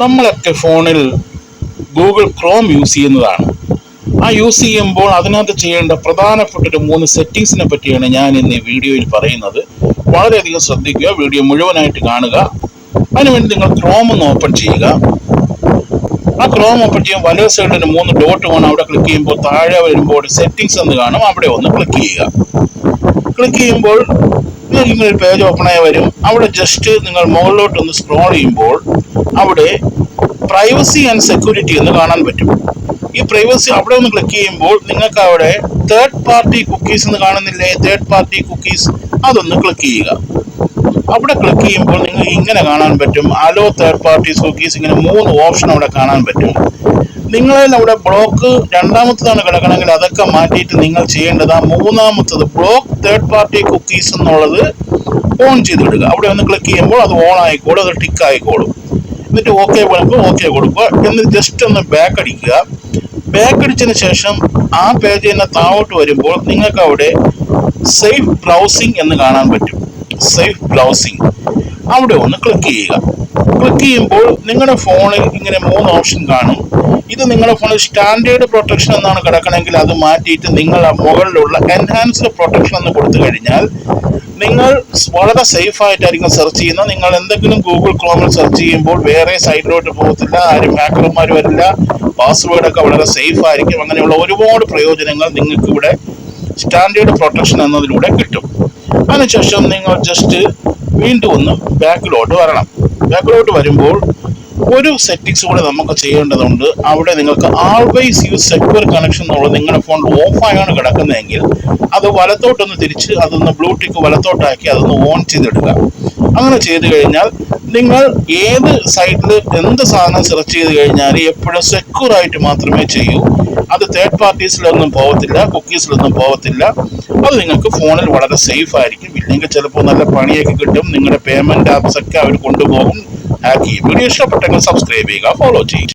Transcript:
നമ്മളൊക്കെ ഫോണിൽ Google Chrome use ചെയ്യുന്നതാണ്. ആ യൂസ് ചെയ്യുമ്പോൾ അതിനകത്ത് ചെയ്യേണ്ട പ്രധാനപ്പെട്ട ഒരു മൂന്ന് സെറ്റിങ്സിനെ പറ്റിയാണ് ഞാൻ ഇന്ന് ഈ വീഡിയോയിൽ പറയുന്നത്. വളരെയധികം ശ്രദ്ധിക്കുക വീഡിയോ മുഴുവനായിട്ട് കാണുക. അതിനുവേണ്ടി നിങ്ങൾ ക്രോം ഒന്ന് ഓപ്പൺ ചെയ്യുക. ആ ക്രോം ഓപ്പൺ ചെയ്യാൻ വലത് സൈഡിൽ മൂന്ന് ഡോട്ട് വേണം. അവിടെ ക്ലിക്ക് ചെയ്യുമ്പോൾ താഴെ വരുമ്പോൾ സെറ്റിങ്സ് എന്ന് കാണും. അവിടെ ഒന്ന് ക്ലിക്ക് ചെയ്യുക. ക്ലിക്ക് ചെയ്യുമ്പോൾ നിങ്ങൾ പേജ് ഓപ്പൺ ആയി വരും. അവിടെ ജസ്റ്റ് നിങ്ങൾ മുകളിലോട്ട് ഒന്ന് സ്ക്രോൾ ചെയ്യുമ്പോൾ അവിടെ പ്രൈവസി ആൻഡ് സെക്യൂരിറ്റി എന്ന് കാണാൻ പറ്റും. ഈ പ്രൈവസി അവിടെ ഒന്ന് ക്ലിക്ക് ചെയ്യുമ്പോൾ നിങ്ങൾക്ക് അവിടെ തേർഡ് പാർട്ടി കുക്കീസ് എന്ന് കാണുന്നില്ലേ? തേർഡ് പാർട്ടി കുക്കീസ് അതൊന്ന് ക്ലിക്ക് ചെയ്യുക. അവിടെ ക്ലിക്ക് ചെയ്യുമ്പോൾ നിങ്ങൾ ഇങ്ങനെ കാണാൻ പറ്റും. അലോ തേർഡ് പാർട്ടി കുക്കീസ് ഇങ്ങനെ മൂന്ന് ഓപ്ഷൻ അവിടെ കാണാൻ പറ്റും. നിങ്ങളിൽ അവിടെ ബ്ലോക്ക് രണ്ടാമത്തതാണ് കിടക്കണമെങ്കിൽ അതൊക്കെ മാറ്റിയിട്ട് നിങ്ങൾ ചെയ്യേണ്ടത് ആ മൂന്നാമത്തത് ബ്ലോക്ക് തേർഡ് പാർട്ടി കുക്കീസ് എന്നുള്ളത് ഓൺ ചെയ്തിടുക. അവിടെ ഒന്ന് ക്ലിക്ക് ചെയ്യുമ്പോൾ അത് ഓൺ ആയിക്കോളും അത് ടിക്ക് ആയിക്കോളും. എന്നിട്ട് ഓക്കെ പറയുമ്പോൾ ഓക്കെ കൊടുക്കുക എന്നിട്ട് ജസ്റ്റ് ഒന്ന് ബാക്ക് അടിക്കുക. ബാക്ക് അടിച്ചതിന് ശേഷം ആ പേജ് തന്നെ താഴോട്ട് വരുമ്പോൾ നിങ്ങൾക്ക് അവിടെ സേഫ് ബ്രൗസിംഗ് എന്ന് കാണാൻ പറ്റും. സേഫ് ബ്രൗസിംഗ് അവിടെ ഒന്ന് ക്ലിക്ക് ചെയ്യുക. ക്ലിക്ക് ചെയ്യുമ്പോൾ നിങ്ങളുടെ ഫോണിൽ ഇങ്ങനെ മൂന്ന് ഓപ്ഷൻ കാണും. ഇത് നിങ്ങളുടെ ഫോണിൽ സ്റ്റാൻഡേർഡ് പ്രൊട്ടക്ഷൻ എന്നാണ് കിടക്കണമെങ്കിൽ അത് മാറ്റിയിട്ട് നിങ്ങൾ ആ മുകളിലുള്ള എൻഹാൻസ്ഡ് പ്രൊട്ടക്ഷൻ എന്ന് കൊടുത്തു കഴിഞ്ഞാൽ നിങ്ങൾ വളരെ സേഫ് ആയിട്ടായിരിക്കും സെർച്ച് ചെയ്യുന്നത്. നിങ്ങൾ എന്തെങ്കിലും ഗൂഗിൾ ക്രോമിൽ സെർച്ച് ചെയ്യുമ്പോൾ വേറെ സൈഡിലോട്ട് പോകത്തില്ല ആരും ഹാക്കർമാർ വരില്ല പാസ്വേഡ് ഒക്കെ വളരെ സേഫ് ആയിരിക്കും. അങ്ങനെയുള്ള ഒരുപാട് പ്രയോജനങ്ങൾ നിങ്ങൾക്ക് ഇവിടെ സ്റ്റാൻഡേർഡ് പ്രൊട്ടക്ഷൻ എന്നതിലൂടെ കിട്ടും. അതിനുശേഷം നിങ്ങൾ ജസ്റ്റ് വീണ്ടും ഒന്ന് ബാക്കിലോട്ട് വരണം. ബാക്കിലോട്ട് വരുമ്പോൾ ഒരു സെറ്റിങ്സ് കൂടെ നമുക്ക് ചെയ്യേണ്ടതുണ്ട്. അവിടെ നിങ്ങൾക്ക് ആൾവേസ് യൂസ് സെക്യൂർ കണക്ഷൻ എന്നുള്ളത് നിങ്ങളുടെ ഫോൺ ഓഫായാണ് കിടക്കുന്നതെങ്കിൽ അത് വലത്തോട്ടൊന്ന് തിരിച്ച് അതൊന്ന് ബ്ലൂടിക്ക് വലത്തോട്ടാക്കി അതൊന്ന് ഓൺ ചെയ്തിടുക അങ്ങനെ ചെയ്തു കഴിഞ്ഞാൽ നിങ്ങൾ ഏത് സൈറ്റിൽ എന്ത് സാധനം സെർച്ച് ചെയ്ത് കഴിഞ്ഞാൽ എപ്പോഴും സെക്യൂർ ആയിട്ട് മാത്രമേ ചെയ്യൂ. അത് തേർഡ് പാർട്ടീസിലൊന്നും പോകത്തില്ല കുക്കീസിലൊന്നും പോകത്തില്ല. അത് നിങ്ങൾക്ക് ഫോണിൽ വളരെ സേഫ് ആയിരിക്കും. ഇല്ലെങ്കിൽ ചിലപ്പോൾ നല്ല പണിയൊക്കെ കിട്ടും. നിങ്ങളുടെ പേയ്മെന്റ് ആപ്സ് ഒക്കെ അവർ കൊണ്ടുപോകും. ഹാക്ക് ചെയ്യും വീഡിയോ ഇഷ്ടപ്പെട്ടെങ്കിൽ സബ്സ്ക്രൈബ് ചെയ്യുക ഫോളോ ചെയ്യുക.